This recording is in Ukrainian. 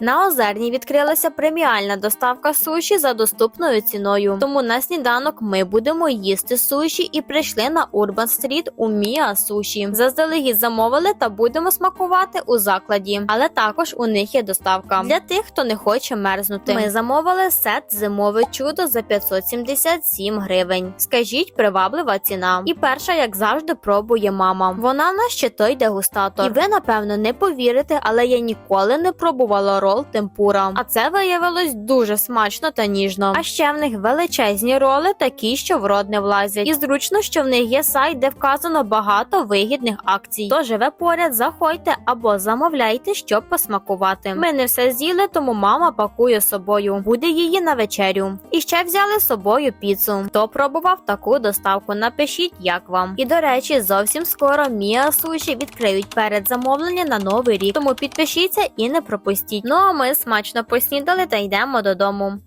На озерній відкрилася преміальна доставка суші за доступною ціною. Тому на сніданок ми будемо їсти суші і прийшли на Урбан Стріт у Міа Суші. Заздалегідь замовили та будемо смакувати у закладі. Але також у них є доставка для тих, хто не хоче мерзнути. Ми замовили сет зимове чудо за 577 гривень. Скажіть, приваблива ціна. І перша, як завжди, пробує мама. Вона в нас ще той дегустатор. І ви напевно не повірите, але я ніколи не пробувала рол темпура. А це виявилось дуже смачно та ніжно. А ще в них величезні роли, такі, що в рот не влазять. І зручно, що в них є сайт, де вказано багато вигідних акцій. Хто живе поряд, заходьте або замовляйте, щоб посмакувати. Ми не все з'їли, тому мама пакує собою. Буде її на вечерю. І ще взяли з собою піцу. Хто пробував таку доставку? Напишіть, як вам. І до речі, зовсім скоро Міа Суші відкриють перед замовлення на новий рік. Тому підпишіться і не пропустіть. Ну а ми смачно поснідали та йдемо додому.